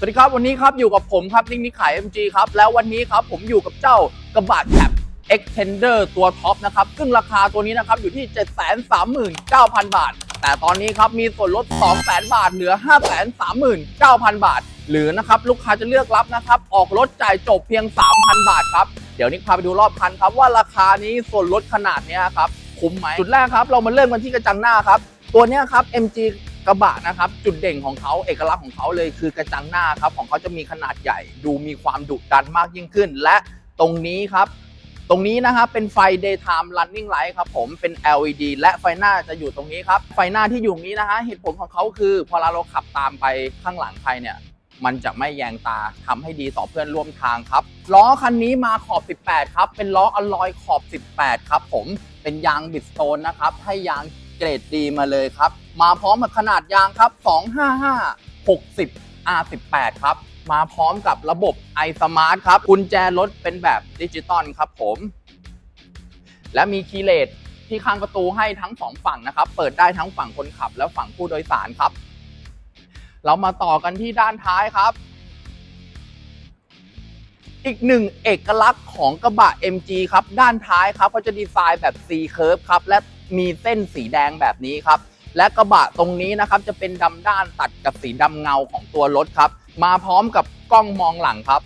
สวัสดีครับวันนี้ครับอยู่กับผมครับนิกนิขาย MG ครับแล้ววันนี้ครับผมอยู่กับเจ้ากระบะแคป Extender ตัวท็อปนะครับซึ่งราคาตัวนี้นะครับอยู่ที่ 739,000 บาท แต่ตอนนี้ครับมีส่วนลด 200,000 บาทเหลือ 539,000 บาท หรือนะครับลูกค้าจะเลือกรับนะครับออกรถจ่ายจบเพียง 3,000 บาทครับเดี๋ยวนิกพาไปดูรอบคันครับว่าราคานี้ส่วนลดขนาดนี้ครับคุ้มไหมจุดแรกครับเรามาเริ่มกันที่กระจังหน้าครับตัวนี้ครับ MG กระบะนะครับจุดเด่นของเขาเอกลักษณ์ของเขาเลยคือกระจังหน้าครับของเขาจะมีขนาดใหญ่ ดูมีความดุดันมากยิ่งขึ้น และตรงนี้ครับ ตรงนี้นะครับเป็นไฟ daytime running light ครับผมเป็น LED และไฟหน้าจะอยู่ตรงนี้ครับไฟหน้าที่อยู่นี้นะฮะเหตุผลของเขาคือ พอเราขับตามไปข้างหลังใครเนี่ยมันจะไม่แยงตาทำให้ดีต่อเพื่อนร่วมทางครับล้อคันนี้มาขอบ 18 ครับ เป็นล้ออลลอยขอบ 18 ครับผมเป็นยางบิดสโตนนะครับให้ยาง เกรดดีมาเลยครับ มาพร้อมกับขนาดยางครับ 255 60 R18 ครับ มาพร้อมกับระบบ iSmart ครับกุญแจรถเป็นแบบดิจิตอลครับผม และมีคีย์เลสที่ข้างประตูให้ทั้งสองฝั่งนะครับ เปิดได้ทั้งฝั่งคนขับและฝั่งผู้โดยสารครับ เรามาต่อกันที่ด้านท้ายครับ อีกหนึ่งเอกลักษณ์ของกระบะ MG ครับ ด้านท้ายครับเขาจะดีไซน์แบบ C curve ครับ และ มีเส้นสีแดงแบบนี้ครับ และกระบะตรงนี้นะครับจะเป็นดำด้านตัดกับสีดำเงาของตัวรถครับ มาพร้อมกับกล้องมองหลังครับ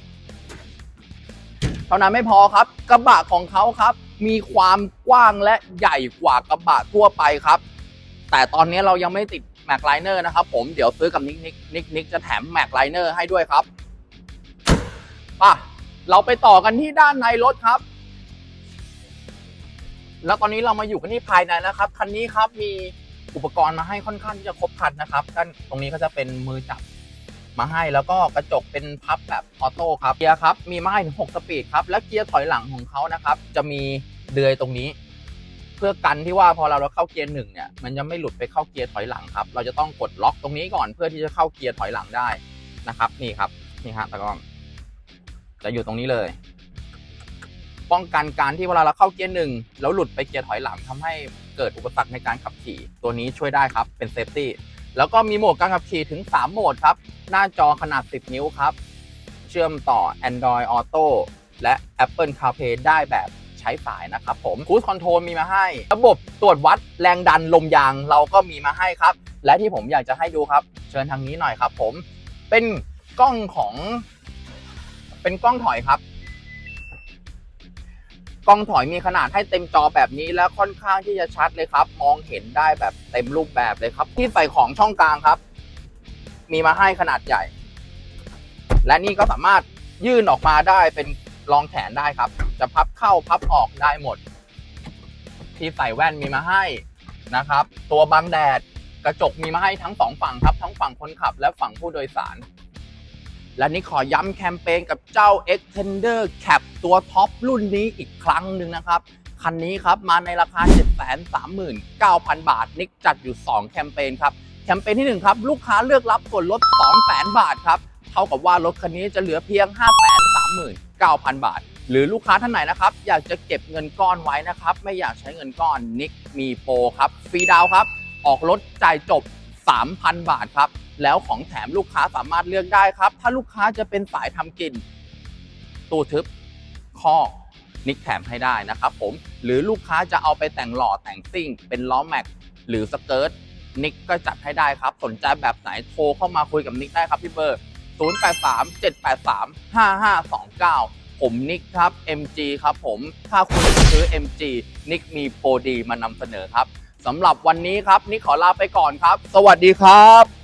เท่านั้นไม่พอครับ กระบะของเขาครับ มีความกว้างและใหญ่กว่ากระบะทั่วไปครับ แต่ตอนนี้เรายังไม่ติดแม็กไลเนอร์นะครับผมเดี๋ยวซื้อกับนิกนิกนิกนิกจะแถมแม็กไลเนอร์ให้ด้วยครับป่ะเราไปต่อกันที่ด้านในรถครับ แล้วตอนนี้เรามาอยู่กันที่ภายในนะครับ คันนี้ครับมีอุปกรณ์มาให้ค่อนข้างที่จะครบครันนะครับด้านตรงนี้ก็จะเป็นมือจับมาให้แล้วก็กระจกเป็นพับแบบออโต้ครับเกียร์ครับมีมาให้ถึง6สปีดครับและเกียร์ถอยหลังของเขานะครับ จะมีเดือยตรงนี้ เพื่อกันที่ว่าพอเราเราเข้าเกียร์หนึ่งเนี่ยมันจะไม่หลุดไปเข้าเกียร์ถอยหลังครับ เราจะต้องกดล็อกตรงนี้ก่อนเพื่อที่จะเข้าเกียร์ถอยหลังได้นะครับ นี่ครับนี่ฮะตะกล้องจะอยู่ตรงนี้เลย ป้องกันการที่เวลาเราเข้าเกียร์หนึ่งแล้วหลุดไปเกียร์ถอยหลังทำให้เกิดอุปสรรคในการขับขี่ ตัวนี้ช่วยได้ครับเป็นเซฟตี้แล้วก็มีโหมดการขับขี่ถึง 3 โหมดครับ หน้าจอขนาด 10 นิ้วครับ เชื่อมต่อ Android Auto และ Apple CarPlay ได้แบบใช้สายนะครับผม Cruise Control มีมาให้ ระบบตรวจวัดแรงดันลมยางเราก็มีมาให้ครับ และที่ผมอยากจะให้ดูครับ เชิญทางนี้หน่อยครับผมเป็นกล้องของ เป็นกล้องถอยครับ กล้องถอยมีขนาดให้เต็มจอแบบนี้แล้วค่อนข้างที่จะชัดเลยครับ มองเห็นได้แบบเต็มรูปแบบเลยครับ ที่ใส่ของช่องกลางครับ มีมาให้ขนาดใหญ่ และนี่ก็สามารถยื่นออกมาได้เป็นรองแขนได้ครับ จะพับเข้าพับออกได้หมด ที่ใส่แว่นมีมาให้นะครับ ตัวบังแดดกระจกมีมาให้ทั้งสองฝั่งครับ ทั้งฝั่งคนขับและฝั่งผู้โดยสาร และนี่ขอย้ำแคมเปญกับเจ้า Extender Cap ตัวท็อปรุ่นนี้อีกครั้งหนึ่งนะครับ คันนี้ครับมาในราคา 739,000 บาท นิกจัดอยู่ 2 แคมเปญครับ แคมเปญที่ 1 ครับ ลูกค้าเลือกรับส่วนลด 200,000 บาทครับ เท่ากับว่ารถคันนี้จะเหลือเพียง 539,000 บาท หรือลูกค้าท่านไหนนะครับ อยากจะเก็บเงินก้อนไว้นะครับ ไม่อยากใช้เงินก้อนนิกมีโปรครับฟรีดาวครับ ออกรถจ่ายจบ 3,000 บาทครับ แล้วของแถมลูกค้าสามารถเลือกได้ครับ ถ้าลูกค้าจะเป็นสายทำกินตู้ทึบข้อนิกแถมให้ได้นะครับผมหรือลูกค้าจะเอาไปแต่งหล่อแต่งซิ่ง เป็นล้อแม็กหรือสเกิร์ตนิกก็จัดให้ได้ครับ สนใจแบบไหนโทรเข้ามาคุยกับนิกได้ครับที่เบอร์ 0837835529 ผมนิกครับ MG ครับผมถ้าคุณซื้อ MG นิกมีโปรดีมานำเสนอครับสำหรับวันนี้ครับนิกขอลาไปก่อนครับ สวัสดีครับ